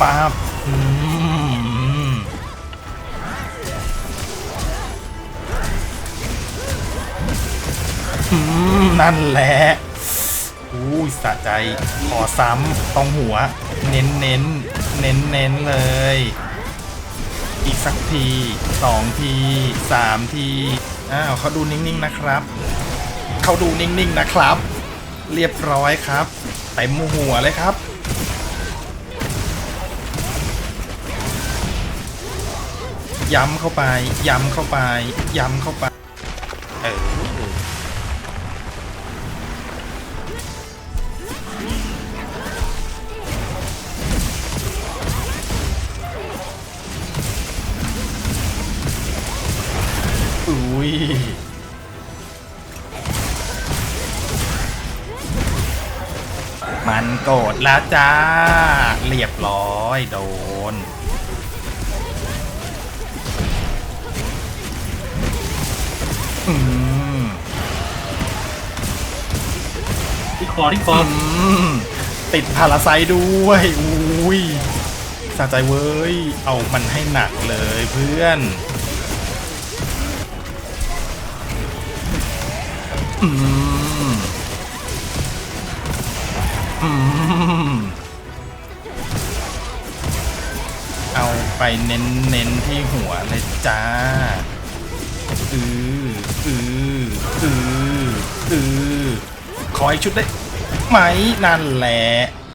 ป้าบนั่นแหละอุ้ยสะใจ ขอซ้ำตรงหัว เน้นเน้นเน้นเน้นเลย อีกสักทีสองทีสามทีอ้าวเขาดูนิ่ง ๆ นะครับ เขาดูนิ่ง ๆ นะครับ เรียบร้อยครับเต็มหัวเลยครับ ย้ำเข้าไป ย้ำเข้าไป ย้ำเข้าไป เอออุ้ยมันโกรธแล้วจ้า เรียบร้อยโดน ที่คอที่คอติดพาราไซต์ด้วยอุ้ยสะใจเว้ย เอามันให้หนักเลยเพื่อนอืมอืมเอาไปเน้นเน้นๆที่หัวเลยจ้าอือ อืออือขออีกชุดได้ไหมนั่นแหละ